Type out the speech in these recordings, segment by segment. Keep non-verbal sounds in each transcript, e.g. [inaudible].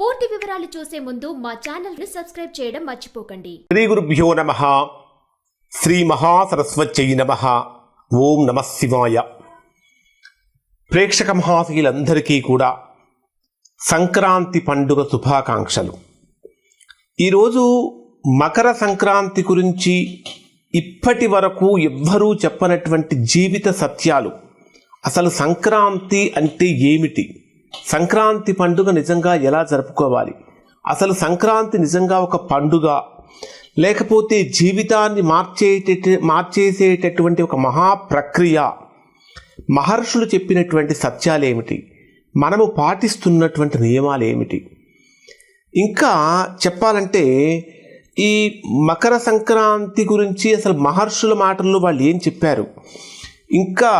పూర్తి వివరాలు చూసే ముందు మా ఛానల్ని సబ్స్క్రైబ్ చేయడం మర్చిపోకండి. శ్రీ గురుభ్యో నమ. శ్రీ మహాసరస్వత్యై నమ. ఓం నమ శివాయ. ప్రేక్షక మహాశీలందరికీ కూడా సంక్రాంతి పండుగ శుభాకాంక్షలు. ఈరోజు మకర సంక్రాంతి గురించి ఇప్పటి వరకు ఎవ్వరూ చెప్పనటువంటి జీవిత సత్యాలు. అసలు సంక్రాంతి అంటే ఏమిటి? సంక్రాంతి పండుగ నిజంగా ఎలా జరుపుకోవాలి? అసలు సంక్రాంతి నిజంగా ఒక పండుగ? లేకపోతే జీవితాన్ని మార్చేట మార్చేసేటటువంటి ఒక మహా ప్రక్రియ? మహర్షులు చెప్పినటువంటి సత్యాలేమిటి? మనము పాటిస్తున్నటువంటి నియమాలు ఏమిటి ఇంకా చెప్పాలంటే ఈ మకర సంక్రాంతి గురించి అసలు మహర్షుల మాటల్లో వాళ్ళు ఏం చెప్పారు? ఇంకా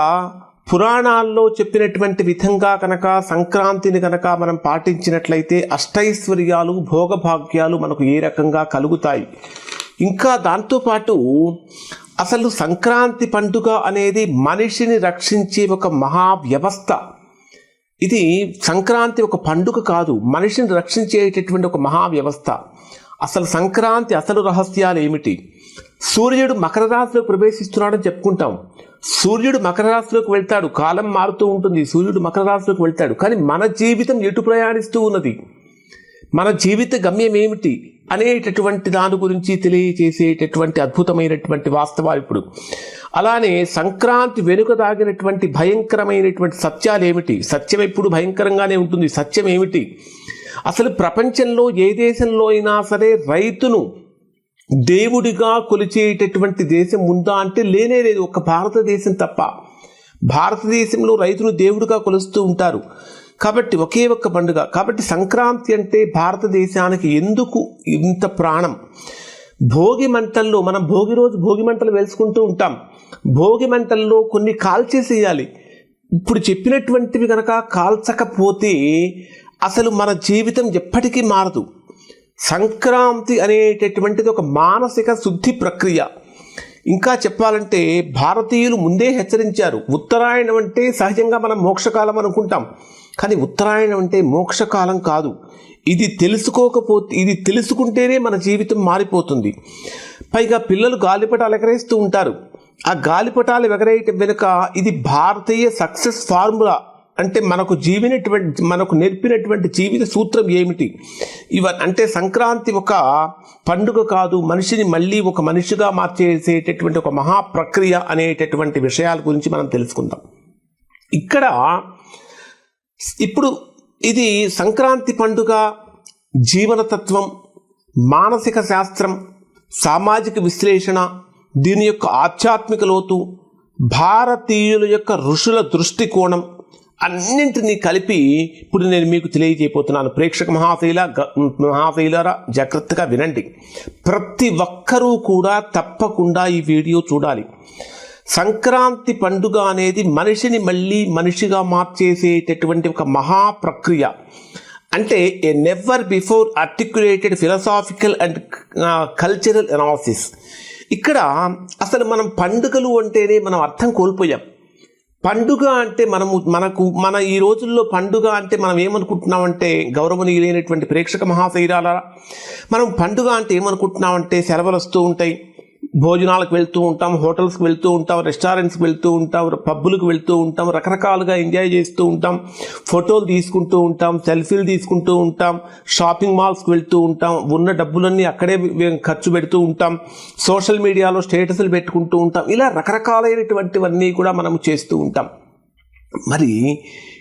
పురాణాల్లో చెప్పినటువంటి విధంగా కనుక సంక్రాంతిని కనుక మనం పాటించినట్లయితే అష్టైశ్వర్యాలు భోగభాగ్యాలు మనకు ఏ రకంగా కలుగుతాయి? ఇంకా దాంతోపాటు అసలు సంక్రాంతి పండుగ అనేది మనిషిని రక్షించే ఒక మహా వ్యవస్థ ఇది సంక్రాంతి ఒక పండుగ కాదు మనిషిని రక్షించేటటువంటి ఒక మహా వ్యవస్థ అసలు సంక్రాంతి అసలు రహస్యాలు ఏమిటి? సూర్యుడు మకర రాశిలో ప్రవేశిస్తున్నాడని చెప్పుకుంటాం. సూర్యుడు మకర రాశిలోకి వెళ్తాడు. కాలం మారుతూ ఉంటుంది. సూర్యుడు మకర రాశిలోకి వెళ్తాడు. కానీ మన జీవితం ఎటు ప్రయాణిస్తూ ఉన్నది? మన జీవిత గమ్యం ఏమిటి? అనేటటువంటి దాని గురించి తెలియజేసేటటువంటి అద్భుతమైనటువంటి వాస్తవాలు ఇప్పుడు. అలానే సంక్రాంతి వెనుక దాగినటువంటి భయంకరమైనటువంటి సత్యాలు ఏమిటి? సత్యం ఎప్పుడు భయంకరంగానే ఉంటుంది. సత్యం ఏమిటి? అసలు ప్రపంచంలో ఏ దేశంలో అయినా సరే రైతును దేవుడిగా కొలిచేటటువంటి దేశం ఉందా అంటే లేనే లేదు. ఒక భారతదేశం తప్ప. భారతదేశంలో రైతును దేవుడిగా కొలుస్తూ ఉంటారు. కాబట్టి ఒకే ఒక్క పండుగ. కాబట్టి సంక్రాంతి అంటే భారతదేశానికి ఎందుకు ఇంత ప్రాణం? భోగి మంటల్లో మనం భోగి రోజు భోగి మంటలు వేసుకుంటూ ఉంటాం. భోగి మంటల్లో కొన్ని కాల్చేసేయాలి. ఇప్పుడు చెప్పినటువంటివి కనుక కాల్చకపోతే అసలు మన జీవితం ఎప్పటికీ మారదు. సంక్రాంతి అనేటటువంటిది ఒక మానసిక శుద్ధి ప్రక్రియ. ఇంకా చెప్పాలంటే భారతీయులు ముందే హెచ్చరించారు ఉత్తరాయణం అంటే సహజంగా మనం మోక్షకాలం అనుకుంటాం. కానీ ఉత్తరాయణం అంటే మోక్షకాలం కాదు. ఇది తెలుసుకోకపోతే ఇది తెలుసుకుంటేనే మన జీవితం మారిపోతుంది. పైగా పిల్లలు గాలిపటాలు ఎగరేస్తూ ఉంటారు. ఆ గాలిపటాలు ఎగరేయటం వెనుక ఇది భారతీయ సక్సెస్ ఫార్ములా అంటే మనకు జీవినటువంటి మనకు నేర్పినటువంటి జీవిత సూత్రం ఏమిటి? ఇవ అంటే సంక్రాంతి ఒక పండుగ కాదు మనిషిని మళ్ళీ ఒక మనిషిగా మార్చేసేటటువంటి ఒక మహా ప్రక్రియ అనేటటువంటి విషయాల గురించి మనం తెలుసుకుందాం. ఇక్కడ ఇప్పుడు ఇది సంక్రాంతి పండుగ జీవనతత్వం మానసిక శాస్త్రం సామాజిక విశ్లేషణ దీని యొక్క ఆధ్యాత్మిక లోతు భారతీయుల యొక్క ఋషుల దృష్టికోణం అన్నింటినీ కలిపి ఇప్పుడు నేను మీకు తెలియజేయబోతున్నాను. ప్రేక్షక మహాశైల గ- మహాశైలరా జాగ్రత్తగా వినండి. ప్రతి ఒక్కరూ కూడా తప్పకుండా ఈ వీడియో చూడాలి. సంక్రాంతి పండుగ అనేది మనిషిని మళ్ళీ మనిషిగా మార్చేసేటటువంటి ఒక మహా ప్రక్రియ అంటే a never before articulated philosophical and cultural analysis ఇక్కడ అసలు మనం పండుగలు అంటేనే మనం అర్థం కోల్పోయాం. పండుగ అంటే మనము మనకు మన ఈ రోజుల్లో పండుగ అంటే మనం ఏమనుకుంటున్నామంటే గౌరవనీయులైనటువంటి ప్రేక్షక మహాశైరాల మనం పండుగ అంటే ఏమనుకుంటున్నామంటే సెలవులు వస్తూ ఉంటాయి. భోజనాలకు వెళ్తూ ఉంటాం హోటల్స్కి వెళ్తూ ఉంటాం రెస్టారెంట్స్కి వెళ్తూ ఉంటాం పబ్బులకు వెళ్తూ ఉంటాం రకరకాలుగా ఎంజాయ్ చేస్తూ ఉంటాం ఫోటోలు తీసుకుంటూ ఉంటాం సెల్ఫీలు తీసుకుంటూ ఉంటాం షాపింగ్ మాల్స్కి వెళ్తూ ఉంటాం ఉన్న డబ్బులన్నీ అక్కడే మేము ఖర్చు పెడుతూ ఉంటాం సోషల్ మీడియాలో స్టేటస్లు పెట్టుకుంటూ ఉంటాం ఇలా రకరకాలైనటువంటివన్నీ కూడా మనం చేస్తూ ఉంటాం. మరి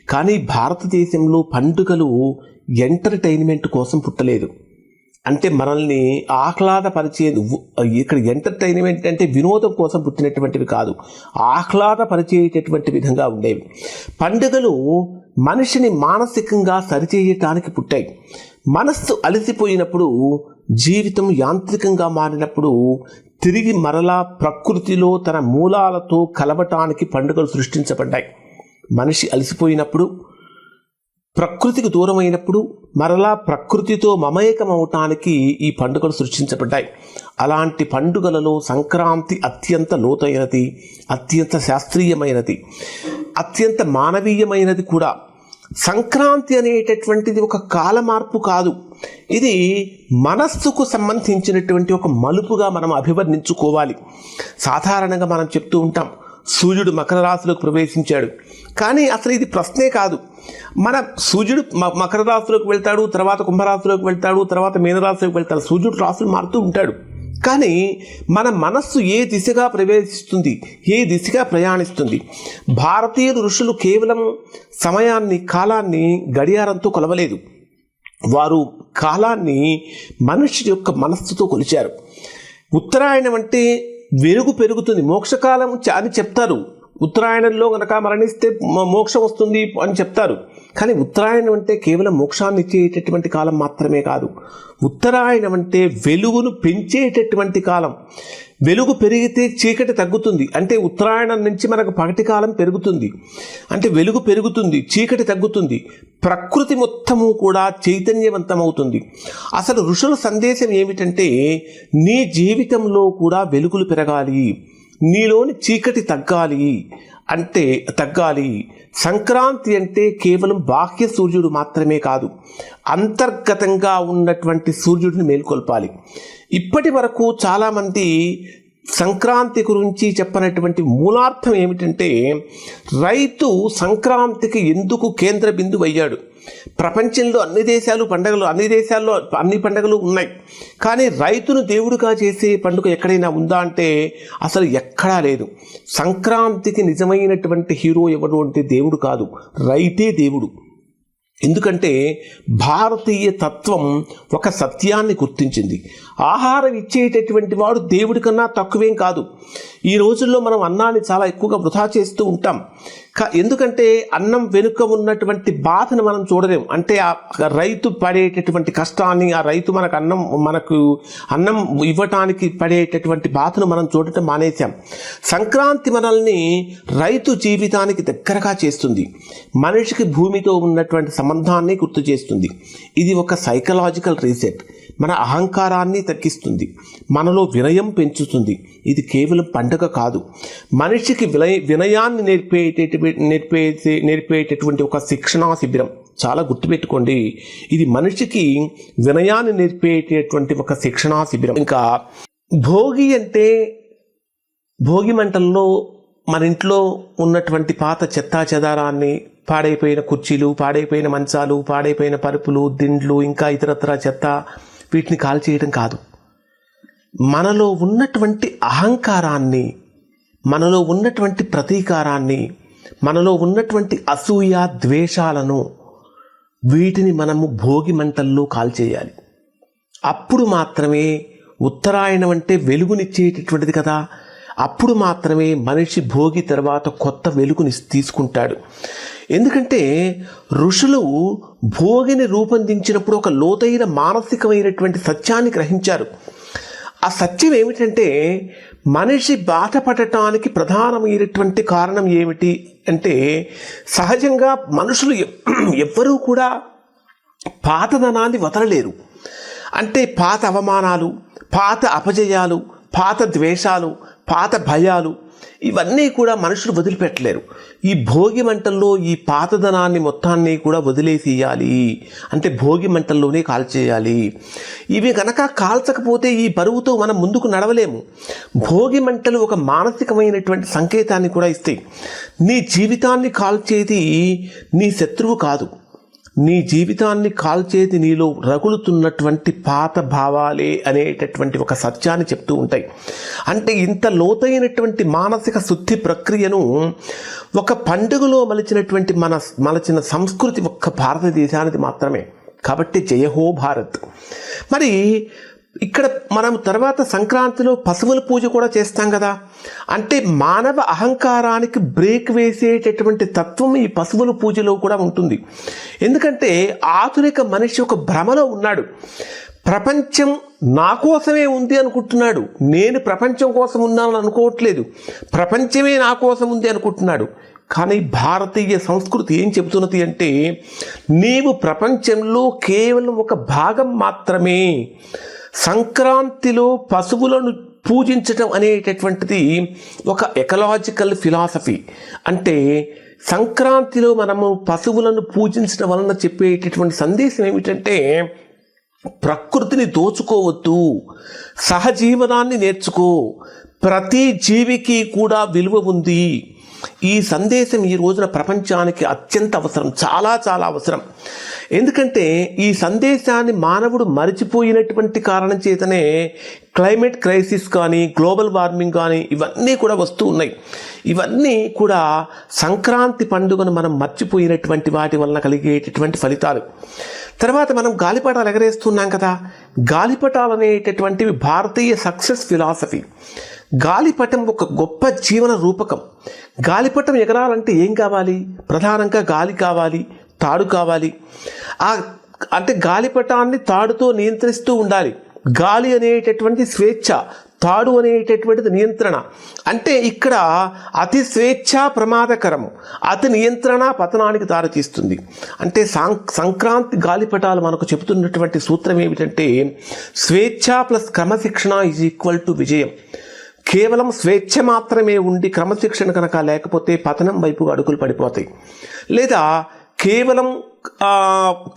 కానీ భారతదేశంలో పండుగలు ఎంటర్టైన్మెంట్ కోసం పుట్టలేదు. అంటే మనల్ని ఆహ్లాదపరిచేది ఇక్కడ ఎంటర్టైన్మెంట్ అంటే వినోదం కోసం పుట్టినటువంటివి కాదు. ఆహ్లాదపరిచేటటువంటి విధంగా ఉండేవి. పండుగలు మనిషిని మానసికంగా సరిచేయటానికి పుట్టాయి. మనస్సు అలసిపోయినప్పుడు జీవితం యాంత్రికంగా మారినప్పుడు తిరిగి మరలా ప్రకృతిలో తన మూలాలతో కలవటానికి పండుగలు సృష్టించబడ్డాయి. మనిషి అలసిపోయినప్పుడు ప్రకృతికి దూరమైనప్పుడు మరలా ప్రకృతితో మమేకమవటానికి ఈ పండుగలు సృష్టించబడ్డాయి. అలాంటి పండుగలలో సంక్రాంతి అత్యంత లోతైనది అత్యంత శాస్త్రీయమైనది అత్యంత మానవీయమైనది కూడా. సంక్రాంతి అనేటటువంటిది ఒక కాల మార్పు కాదు. ఇది మనస్సుకు సంబంధించినటువంటి ఒక మలుపుగా మనం అభివర్ణించుకోవాలి. సాధారణంగా మనం చెప్తూ ఉంటాం సూర్యుడు మకర రాశిలోకి ప్రవేశించాడు. కానీ అసలు ఇది ప్రశ్నే కాదు. మన సూర్యుడు మ- మకర రాశిలోకి వెళ్తాడు తర్వాత కుంభరాశిలోకి వెళ్తాడు తర్వాత మీనరాశిలోకి వెళ్తాడు సూర్యుడు రాశులు మారుతూ ఉంటాడు. కానీ మన మనస్సు ఏ దిశగా ప్రవేశిస్తుంది ఏ దిశగా ప్రయాణిస్తుంది? భారతీయ ఋషులు కేవలం సమయాన్ని కాలాన్ని గడియారంతో కొలవలేదు. వారు కాలాన్ని మనిషి యొక్క మనస్సుతో కొలిచారు. ఉత్తరాయణం అంటే వెలుగు పెరుగుతుంది. మోక్షకాలం అని చెప్తారు. ఉత్తరాయణంలో గనక మరణిస్తే మోక్షం వస్తుంది అని చెప్తారు. కానీ ఉత్తరాయణం అంటే కేవలం మోక్షాన్ని ఇచ్చేటటువంటి కాలం మాత్రమే కాదు. ఉత్తరాయణం అంటే వెలుగును పెంచేటటువంటి కాలం. వెలుగు పెరిగితే చీకటి తగ్గుతుంది. అంటే ఉత్తరాయణం నుంచి మనకు పగటి కాలం పెరుగుతుంది. అంటే వెలుగు పెరుగుతుంది చీకటి తగ్గుతుంది. ప్రకృతి మొత్తము కూడా చైతన్యవంతమవుతుంది. అసలు ఋషుల సందేశం ఏమిటంటే నీ జీవితంలో కూడా వెలుగులు పెరగాలి. నీలోని చీకటి తగ్గాలి. అంటే తగ్గాలి. సంక్రాంతి అంటే కేవలం బాహ్య సూర్యుడు మాత్రమే కాదు అంతర్గతంగా ఉన్నటువంటి సూర్యుడిని మేల్కొల్పాలి. ఇప్పటి వరకు చాలామంది సంక్రాంతి గురించి చెప్పనటువంటి మూలార్థం ఏమిటంటే రైతు సంక్రాంతికి ఎందుకు కేంద్ర బిందువు అయ్యాడు? ప్రపంచంలో అన్ని దేశాలు పండగలు అన్ని దేశాల్లో అన్ని పండగలు ఉన్నాయి. కానీ రైతును దేవుడిగా చేసే పండుగ ఎక్కడైనా ఉందా అంటే అసలు ఎక్కడా లేదు. సంక్రాంతికి నిజమైనటువంటి హీరో ఎవరు అంటే దేవుడు కాదు. రైతే దేవుడు. ఎందుకంటే భారతీయ తత్వం ఒక సత్యాన్ని గుర్తించింది. ఆహారం ఇచ్చేటటువంటి వాడు దేవుడి కన్నా తక్కువేం కాదు. ఈ రోజుల్లో మనం అన్నాన్ని చాలా ఎక్కువగా వృధా చేస్తూ ఉంటాం. ఎందుకంటే అన్నం వెనుక ఉన్నటువంటి బాధను మనం చూడలేం అంటే ఆ రైతు పడేటటువంటి కష్టాన్ని ఆ రైతు మనకు అన్నం మనకు అన్నం ఇవ్వటానికి పడేటటువంటి బాధను మనం చూడటం మానేశాం. సంక్రాంతి మనల్ని రైతు జీవితానికి దగ్గరగా చేస్తుంది. మనిషికి భూమితో ఉన్నటువంటి సంబంధాన్ని గుర్తు చేస్తుంది. ఇది ఒక సైకలాజికల్ రీసెట్. మన అహంకారాన్ని తగ్గిస్తుంది. మనలో వినయం పెంచుతుంది. ఇది కేవలం పండుగ కాదు. మనిషికి వినయ వినయాన్ని నేర్పేటటువంటి నేర్పే నేర్పేటటువంటి ఒక శిక్షణా శిబిరం. చాలా గుర్తుపెట్టుకోండి ఇది మనిషికి వినయాన్ని నేర్పేటటువంటి ఒక శిక్షణా శిబిరం. ఇంకా భోగి అంటే భోగి మంటల్లో మన ఇంట్లో ఉన్నటువంటి పాత చెత్తా చెదారాన్ని పాడైపోయిన కుర్చీలు పాడైపోయిన మంచాలు పాడైపోయిన పరుపులు దిండ్లు ఇంకా ఇతరత్ర చెత్త వీటిని కాల్చేయడం కాదు. మనలో ఉన్నటువంటి అహంకారాన్ని మనలో ఉన్నటువంటి ప్రతీకారాన్ని మనలో ఉన్నటువంటి అసూయ ద్వేషాలను వీటిని మనము భోగి మంటల్లో కాల్చేయాలి. అప్పుడు మాత్రమే ఉత్తరాయణం అంటే వెలుగునిచ్చేటటువంటిది కదా. అప్పుడు మాత్రమే మనిషి భోగి తర్వాత కొత్త వెలుగుని తీసుకుంటాడు. ఎందుకంటే ఋషులు భోగిని రూపొందించినప్పుడు ఒక లోతైన మానసికమైనటువంటి సత్యాన్ని గ్రహించారు. ఆ సత్యం ఏమిటంటే మనిషి బాధపడటానికి ప్రధానమైనటువంటి కారణం ఏమిటి? అంటే సహజంగా మనుషులు [clears throat] ఎవ్వరూ కూడా పాతదనాన్ని వదలలేరు. అంటే పాత అవమానాలు పాత అపజయాలు పాత ద్వేషాలు పాత భయాలు ఇవన్నీ కూడా మనుషులు వదిలిపెట్టలేరు. ఈ భోగి మంటల్లో ఈ పాతదనాన్ని మొత్తాన్ని కూడా వదిలేసేయాలి. అంటే భోగి మంటల్లోనే కాల్చేయాలి. ఇవి కనుక కాల్చకపోతే ఈ బరువుతో మనం ముందుకు నడవలేము. భోగి మంటలు ఒక మానసికమైనటువంటి సంకేతాన్ని కూడా ఇస్తాయి. నీ జీవితాన్ని కాల్చేది నీ శత్రువు కాదు. నీ జీవితాన్ని కాల్చేది నీలో రగులుతున్నటువంటి పాత భావాలే అనేటటువంటి ఒక సత్యాన్ని చెప్తూ ఉంటాయి. అంటే ఇంత లోతైనటువంటి మానసిక శుద్ధి ప్రక్రియను ఒక పండుగలో మలిచినటువంటి మన మలచిన సంస్కృతి ఒక్క భారతదేశానికి మాత్రమే. కాబట్టి జయహో భారత్. మరి ఇక్కడ మనం తర్వాత సంక్రాంతిలో పశువుల పూజ కూడా చేస్తాం కదా. అంటే మానవ అహంకారానికి బ్రేక్ వేసేటటువంటి తత్వం ఈ పశువుల పూజలో కూడా ఉంటుంది. ఎందుకంటే ఆధునిక మనిషి ఒక భ్రమలో ఉన్నాడు. ప్రపంచం నా కోసమే ఉంది అనుకుంటున్నాడు. నేను ప్రపంచం కోసం ఉన్నాను అనుకోవట్లేదు. ప్రపంచమే నా కోసం ఉంది అనుకుంటున్నాడు. కానీ భారతీయ సంస్కృతి ఏం చెబుతున్నది అంటే నీవు ప్రపంచంలో కేవలం ఒక భాగం మాత్రమే. సంక్రాంతిలో పశువులను పూజించటం అనేటటువంటిది ఒక ఎకలాజికల్ ఫిలాసఫీ అంటే సంక్రాంతిలో మనము పశువులను పూజించడం వలన చెప్పేటటువంటి సందేశం ఏమిటంటే ప్రకృతిని దోచుకోవద్దు సహజీవనాన్ని నేర్చుకో ప్రతి జీవికి కూడా విలువ ఉంది. ఈ సందేశం ఈ రోజున ప్రపంచానికి అత్యంత అవసరం చాలా చాలా అవసరం. ఎందుకంటే ఈ సందేశాన్ని మానవుడు మరిచిపోయినటువంటి కారణం చేతనే క్లైమేట్ క్రైసిస్ కానీ గ్లోబల్ వార్మింగ్ కానీ ఇవన్నీ కూడా వస్తూ ఉన్నాయి. ఇవన్నీ కూడా సంక్రాంతి పండుగను మనం మర్చిపోయినటువంటి వాటి వలన కలిగేటటువంటి ఫలితాలు. తర్వాత మనం గాలిపటాలు ఎగరేస్తున్నాం కదా. గాలిపటాలు అనేటటువంటివి భారతీయ సక్సెస్ ఫిలాసఫీ. గాలిపటం ఒక గొప్ప జీవన రూపకం. గాలిపటం ఎగరాలంటే ఏం కావాలి? ప్రధానంగా గాలి కావాలి. తాడు కావాలి. ఆ అంటే గాలిపటాన్ని తాడుతో నియంత్రిస్తూ ఉండాలి. గాలి అనేటటువంటి స్వేచ్ఛ తాడు అనేటటువంటిది నియంత్రణ. అంటే ఇక్కడ అతి స్వేచ్ఛ ప్రమాదకరము అతి నియంత్రణ పతనానికి దారితీస్తుంది అంటే సాం సంక్రాంతి గాలిపటాలు మనకు చెబుతున్నటువంటి సూత్రం ఏమిటంటే స్వేచ్ఛ ప్లస్ క్రమశిక్షణ ఈజ్ ఈక్వల్ టు విజయం. కేవలం స్వేచ్ఛ మాత్రమే ఉండి క్రమశిక్షణ కనుక లేకపోతే పతనం వైపు అడుగులు పడిపోతాయి. లేదా కేవలం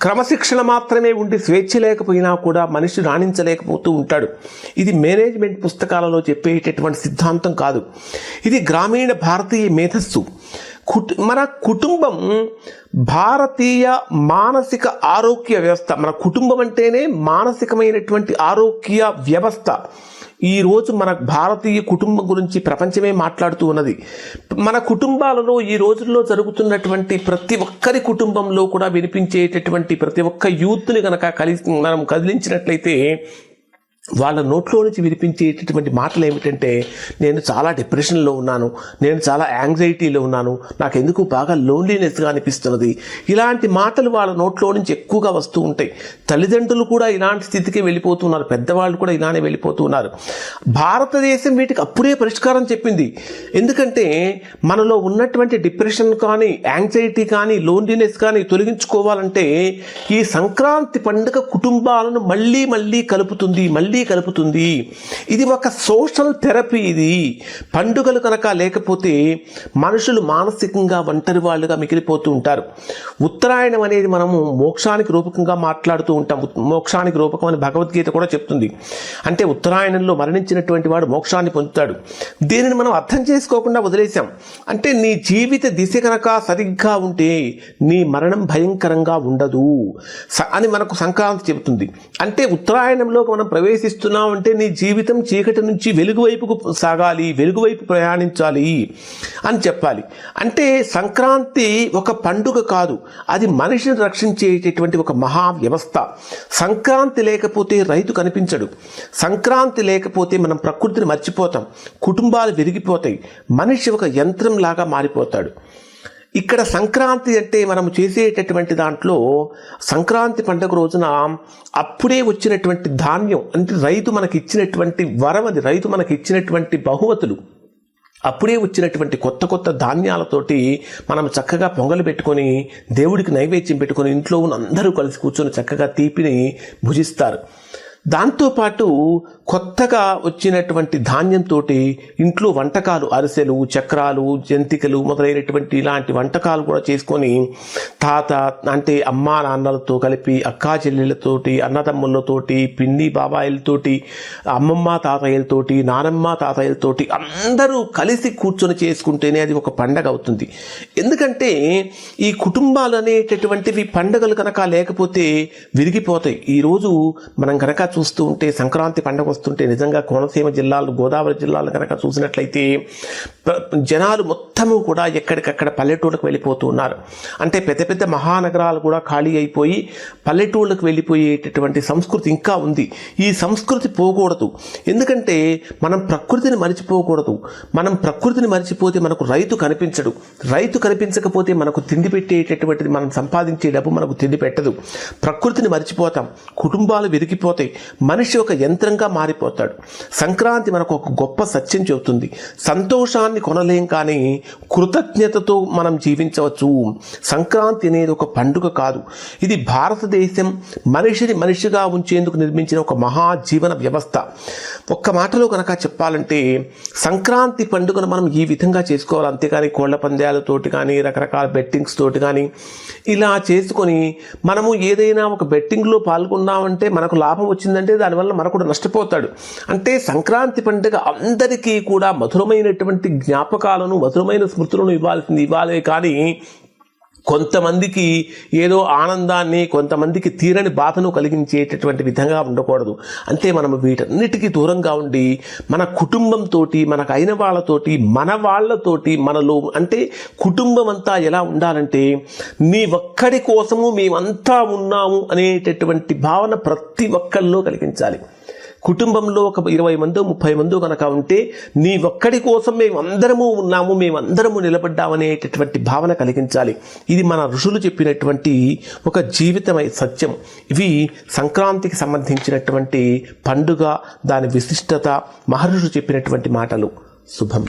క్రమశిక్షణ మాత్రమే ఉండి స్వేచ్ఛ లేకపోయినా కూడా మనిషి రాణించలేకపోతూ ఉంటాడు. ఇది మేనేజ్మెంట్ పుస్తకాలలో చెప్పేటటువంటి సిద్ధాంతం కాదు. ఇది గ్రామీణ భారతీయ మేధస్సు. కుటు మన కుటుంబం భారతీయ మానసిక ఆరోగ్య వ్యవస్థ. మన కుటుంబం అంటేనే మానసికమైనటువంటి ఆరోగ్య వ్యవస్థ. ఈరోజు మన భారతీయ కుటుంబం గురించి ప్రపంచమే మాట్లాడుతూ ఉన్నది. మన కుటుంబాలలో ఈ రోజుల్లో జరుగుతున్నటువంటి ప్రతి ఒక్కరి కుటుంబంలో కూడా వినిపించేటటువంటి ప్రతి ఒక్క యూత్ని కనుక కలి మనం కదిలించినట్లయితే వాళ్ళ నోట్లో నుంచి వినిపించేటటువంటి మాటలు ఏమిటంటే నేను చాలా డిప్రెషన్లో ఉన్నాను నేను చాలా యాంగ్జైటీలో ఉన్నాను నాకు ఎందుకు బాగా లోన్లీనెస్గా అనిపిస్తున్నది? ఇలాంటి మాటలు వాళ్ళ నోట్లో నుంచి ఎక్కువగా వస్తూ ఉంటాయి. తల్లిదండ్రులు కూడా ఇలాంటి స్థితికి వెళ్ళిపోతున్నారు పెద్దవాళ్ళు కూడా ఇలానే వెళ్ళిపోతున్నారు భారతదేశం వీటికి అప్పుడే పరిష్కారం చెప్పింది. ఎందుకంటే మనలో ఉన్నటువంటి డిప్రెషన్ కానీ యాంగ్జైటీ కానీ లోన్లీనెస్ కానీ తొలగించుకోవాలంటే ఈ సంక్రాంతి పండుగ కుటుంబాలను మళ్ళీ మళ్ళీ కలుపుతుంది మళ్ళీ కలుపుతుంది. ఇది ఒక సోషల్ థెరపీ ఇది. పండుగలు కనుక లేకపోతే మనుషులు మానసికంగా ఒంటరి వాళ్ళుగా మిగిలిపోతూ ఉంటారు. ఉత్తరాయణం అనేది మనము మోక్షానికి రూపకంగా మాట్లాడుతూ ఉంటాం. మోక్షానికి రూపకం అని భగవద్గీత కూడా చెప్తుంది. అంటే ఉత్తరాయణంలో మరణించినటువంటి వాడు మోక్షాన్ని పొందుతాడు. దీనిని మనం అర్థం చేసుకోకుండా వదిలేశాం. అంటే నీ జీవిత దిశ కనుక సరిగ్గా ఉంటే నీ మరణం భయంకరంగా ఉండదు. స- అని మనకు సంక్రాంతి చెబుతుంది. అంటే ఉత్తరాయణంలోకి మనం ప్రవేశిస్తున్నాం అంటే నీ జీవితం చీకటి నుంచి వెలుగు వైపుకు సాగాలి వెలుగు వైపు ప్రయాణించాలి అని చెప్పాలి. అంటే సంక్రాంతి ఒక పండుగ కాదు అది మనిషిని రక్షించేటటువంటి ఒక మహా వ్యవస్థ సంక్రాంతి లేకపోతే రైతు కనిపించడు. సంక్రాంతి లేకపోతే మనం ప్రకృతిని మర్చిపోతాం కుటుంబాలు విరిగిపోతాయి మనిషి ఒక యంత్రం లాగా మారిపోతాడు. ఇక్కడ సంక్రాంతి అంటే మనం చేసేటటువంటి దాంట్లో సంక్రాంతి పండుగ రోజున అప్పుడే వచ్చినటువంటి ధాన్యం అంటే రైతు మనకి ఇచ్చినటువంటి వరం అది రైతు మనకి ఇచ్చినటువంటి బహుమతులు. అప్పుడే వచ్చినటువంటి కొత్త కొత్త ధాన్యాలతోటి మనం చక్కగా పొంగలు పెట్టుకొని దేవుడికి నైవేద్యం పెట్టుకొని ఇంట్లో ఉన్న అందరూ కలిసి కూర్చొని చక్కగా తీపిని భుజిస్తారు. దాంతోపాటు కొత్తగా వచ్చినటువంటి ధాన్యంతో ఇంట్లో వంటకాలు అరిసెలు చక్రాలు జంతికలు మొదలైనటువంటి ఇలాంటి వంటకాలు కూడా చేసుకొని తాత అంటే అమ్మా నాన్నలతో కలిపి అక్కా చెల్లెళ్ళతోటి అన్నదమ్ములతోటి పిన్ని బాబాయిలతోటి అమ్మమ్మ తాతయ్యలతోటి నానమ్మ తాతయ్యలతోటి అందరూ కలిసి కూర్చొని చేసుకుంటేనే అది ఒక పండగ అవుతుంది. ఎందుకంటే ఈ కుటుంబాలు అనేటటువంటివి పండగలు కనుక లేకపోతే విరిగిపోతాయి. ఈరోజు మనం కనుక చూస్తూ ఉంటే సంక్రాంతి పండగ వస్తుంటే నిజంగా కోనసీమ జిల్లాలు గోదావరి జిల్లాలు కనుక చూసినట్లయితే జనాలు మొత్తము కూడా ఎక్కడికక్కడ పల్లెటూళ్ళకు వెళ్ళిపోతూ ఉన్నారు. అంటే పెద్ద పెద్ద మహానగరాలు కూడా ఖాళీ అయిపోయి పల్లెటూళ్ళకు వెళ్ళిపోయేటటువంటి సంస్కృతి ఇంకా ఉంది. ఈ సంస్కృతి పోకూడదు. ఎందుకంటే మనం ప్రకృతిని మరిచిపోకూడదు. మనం ప్రకృతిని మరిచిపోతే మనకు రైతు కనిపించడు. రైతు కనిపించకపోతే మనకు తిండి పెట్టేటటువంటిది మనం సంపాదించే డబ్బు మనకు తిండి పెట్టదు. ప్రకృతిని మర్చిపోతాం. కుటుంబాలు విరిగిపోతాయి. మనిషి ఒక యంత్రంగా మారిపోతాడు. సంక్రాంతి మనకు ఒక గొప్ప సత్యం చెబుతుంది. సంతోషాన్ని కొనలేం కానీ కృతజ్ఞతతో మనం జీవించవచ్చు. సంక్రాంతి అనేది ఒక పండుగ కాదు. ఇది భారతదేశం మనిషిని మనిషిగా ఉంచేందుకు నిర్మించిన ఒక మహా జీవన వ్యవస్థ. ఒక్క మాటలో కనుక చెప్పాలంటే సంక్రాంతి పండుగను మనం ఈ విధంగా చేసుకోవాలి. అంతేకాని కోళ్ళ పందాలతోటి కానీ రకరకాల బెట్టింగ్స్ తోటి కానీ ఇలా చేసుకొని మనము ఏదైనా ఒక బెట్టింగ్లో పాల్గొన్నామంటే మనకు లాభం వచ్చిందంటే దానివల్ల మనకు అవుతాడు అంటే సంక్రాంతి పండుగ అందరికీ కూడా మధురమైనటువంటి జ్ఞాపకాలను మధురమైన స్మృతులను ఇవ్వాల్సింది ఇవ్వాలే కానీ కొంతమందికి ఏదో ఆనందాన్ని కొంతమందికి తీరని బాధను కలిగించేటటువంటి విధంగా ఉండకూడదు. అంతే మనం వీటన్నిటికీ దూరంగా ఉండి మన కుటుంబంతో మనకు అయిన వాళ్ళతోటి మన వాళ్ళతోటి మనలో అంటే కుటుంబం అంతా ఎలా ఉండాలంటే నీ ఒక్కడి కోసము మేమంతా ఉన్నాము అనేటటువంటి భావన ప్రతి ఒక్కరిలో కలిగించాలి. కుటుంబంలో ఒక ఇరవై మందో ముప్పై మందో కనుక ఉంటే నీ ఒక్కడి కోసం మేము అందరము ఉన్నాము మేమందరము నిలబడ్డామనేటటువంటి భావన కలిగించాలి. ఇది మన ఋషులు చెప్పినటువంటి ఒక జీవితమై సత్యం. ఇవి సంక్రాంతికి సంబంధించినటువంటి పండుగ దాని విశిష్టత మహర్షులు చెప్పినటువంటి మాటలు. శుభం.